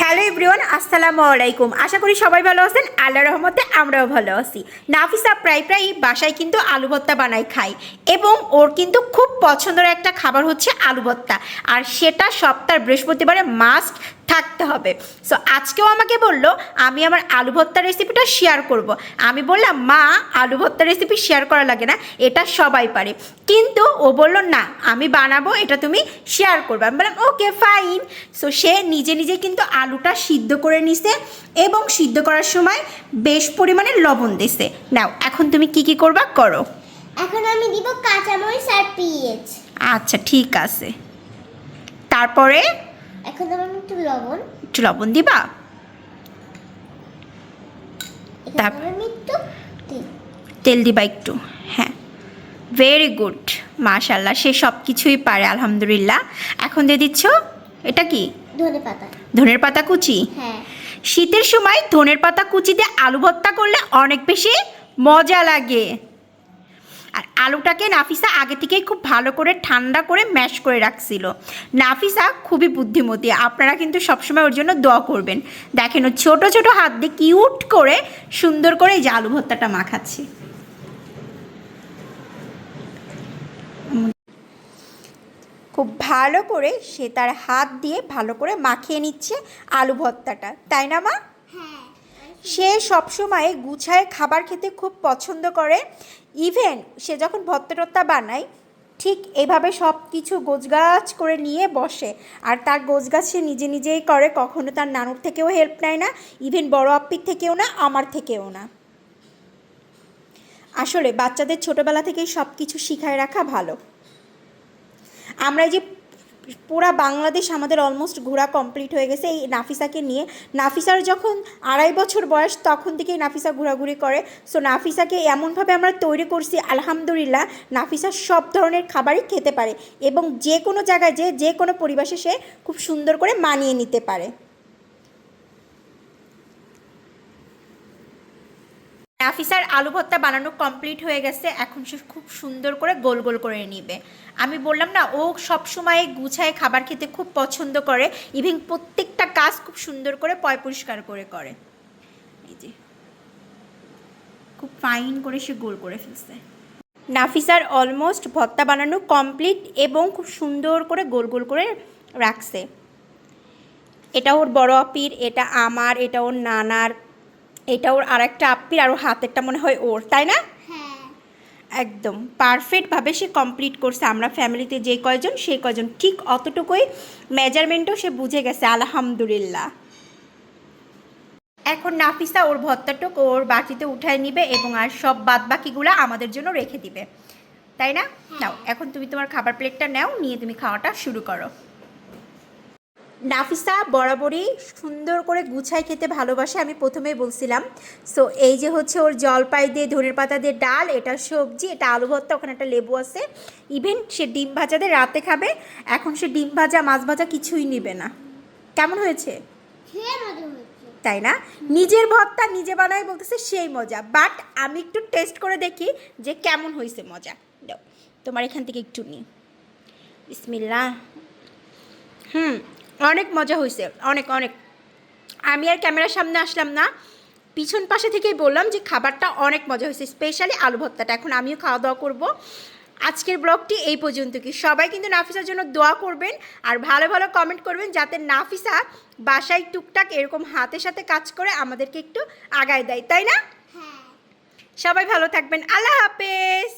Hello everyone, আসসালামু আলাইকুম। আশা করি সবাই ভালো আছেন। আল্লাহ রহমতে আমরাও ভালো আছি। নাফিসা প্রায় প্রায় বাসায় কিন্তু আলু ভত্তা বানাই খাই এবং ওর কিন্তু খুব পছন্দের একটা খাবার হচ্ছে আলু ভত্তা আর সেটা সপ্তাহ বৃহস্পতিবারে মাস্ট থাকতে হবে। সো আজকেও আমাকে বলল আমি আমার আলু ভর্তা রেসিপিটা শেয়ার করব। আমি বললাম মা আলু ভর্তা রেসিপি শেয়ার করা লাগে না এটা সবাই পারে। কিন্তু ও বলল না আমি বানাবো এটা তুমি শেয়ার করবে। আমি বললাম ওকে ফাইন সো সে নিজে নিজে কিন্তু আলুটা সিদ্ধ করে নিছে এবং সিদ্ধ করার সময় বেশ পরিমাণে লবণ দিছে। নাও এখন তুমি কি কি করবা করো। এখন আমি দিব কাঁচামরিচ আর পেঁয়াজ। আচ্ছা ঠিক আছে। তারপরে এখন আমি একটু লবণ। একটু লবণ দিবা? তারপর? তেল। দিবা একটু হ্যাঁ। ভেরি গুড মাশাল্লাহ সে সব কিছুই পারে আলহামদুলিল্লাহ। এখন দিয়ে দিচ্ছ এটা কি? ধনে পাতা। ধনের পাতা কুচি? হ্যাঁ। শীতের সময় ধনের পাতা কুচি দিয়ে আলু ভর্তা করলে অনেক বেশি মজা লাগে। আর আলুটাকে নাফিসা আগে থেকেই খুব ভালো করে ঠান্ডা করে ম্যাশ করে রাখছিল। নাফিসা খুবই বুদ্ধিমতী, আপনারা কিন্তু সবসময় ওর জন্য দোয়া করবেন। দেখেন ও ছোটো ছোটো হাত দিয়ে কিউট করে সুন্দর করে এই যে আলু ভর্তাটা মাখাচ্ছে। খুব ভালো করে সে তার হাত দিয়ে ভালো করে মাখিয়ে নিচ্ছে আলু ভর্তাটা। তাই না মা? সে সবসময় গুছায় খাবার খেতে খুব পছন্দ করে। ইভেন সে যখন ভর্তা টর্তা বানায়, ঠিক এভাবে সব কিছু গোছগাছ করে নিয়ে বসে। আর তার গোছগাছ সে নিজে নিজেই করে, কখনো তার নানুর থেকেও হেল্প নেয় না ইভেন বড় আপ্পির থেকেও না, আমার থেকেও না। আসলে বাচ্চাদের ছোটোবেলা থেকেই সব কিছু শিখায় রাখা ভালো। আমরা যে পুরা বাংলাদেশ আমাদের অলমোস্ট ঘোরা কমপ্লিট হয়ে গেছে। এই নাফিসাকে নিয়ে। নাফিসার যখন আড়াই বছর বয়স, তখন থেকেই নাফিসা ঘোরাঘুরি করে। সো নাফিসাকে এমনভাবে আমরা তৈরি করছি, আলহামদুলিল্লাহ, নাফিসা সব ধরনের খাবারই খেতে পারে এবং যে কোনো জায়গায় যে যে কোনো পরিবেশে সে খুব সুন্দর করে মানিয়ে নিতে পারে। নাফিসার আলু ভর্তা বানানো কমপ্লিট হয়ে গেছে, এখন সে খুব সুন্দর করে গোল গোল করে নিবে। আমি বললাম না, ও সব সময় গুছায় খাবার খেতে খুব পছন্দ করে ইভেন প্রত্যেকটা কাজ খুব সুন্দর করে পয় পরিষ্কার করে করে। এই যে, খুব ফাইন করে সে গোল করে ফেলছে। নাফিসার অলমোস্ট ভর্তা বানানো কমপ্লিট এবং খুব সুন্দর করে গোল গোল করে রাখছে। এটা ওর বড় আপির, এটা আমার, এটা ওর নানার। এটা ওর আরেকটা আপ্পির আর ওর হাতেরটা মনে হয় ওর তাই না? হ্যাঁ। একদম। পারফেক্টভাবে সে কমপ্লিট করছে। আমরা ফ্যামিলিতে যে কয়জন সেই কয়জন। ঠিক অতটুকুই মেজারমেন্টও সে বুঝে গেছে আলহামদুলিল্লাহ। এখন নাফিসা ওর ভর্তাটুক ওর বাটিতে উঠায় নিবে এবং আর সব বাদ বাকিগুলো আমাদের জন্য রেখে দিবে। তাই না? নাও এখন তুমি তোমার খাবার প্লেটটা নাও নিয়ে তুমি খাওয়াটা শুরু করো। নাফিসা বরাবরই সুন্দর করে গুছাই খেতে ভালোবাসে আমি প্রথমেই বলছিলাম। সো এই যে হচ্ছে ওর জলপাই দিয়ে ধনের পাতা দিয়ে ডাল এটা সবজি এটা আলু ভর্তা ওখানে একটা লেবু আছে। ইভেন সে ডিম ভাজা দিয়ে রাতে খাবে এখন সে ডিম ভাজা মাছ ভাজা কিছুই নিবে না। কেমন হয়েছে? তাই না? নিজের ভর্তা নিজে বানাই বলতেছে সেই মজা। বাট আমি একটু টেস্ট করে দেখি যে কেমন হয়েছে মজা। তোমার এখান থেকে একটু নিই। বিসমিল্লা হুম। অনেক মজা হয়েছে অনেক অনেক। আমি আর ক্যামেরার সামনে আসলাম না। পিছন পাশে থেকেই বললাম যে খাবারটা অনেক মজা হয়েছে স্পেশালি আলু ভর্তাটা। এখন আমিও খাওয়া দাওয়া করব। আজকের ব্লগটি এই পর্যন্ত কি। সবাই কিন্তু নাফিসার জন্য দোয়া করবেন আর ভালো ভালো কমেন্ট করবেন যাতে নাফিসা বাসায় টুকটাক এরকম হাতের সাথে কাজ করে আমাদেরকে একটু আগায় দেয় তাই না? হ্যাঁ। সবাই ভালো থাকবেন। আল্লাহ হাফেজ।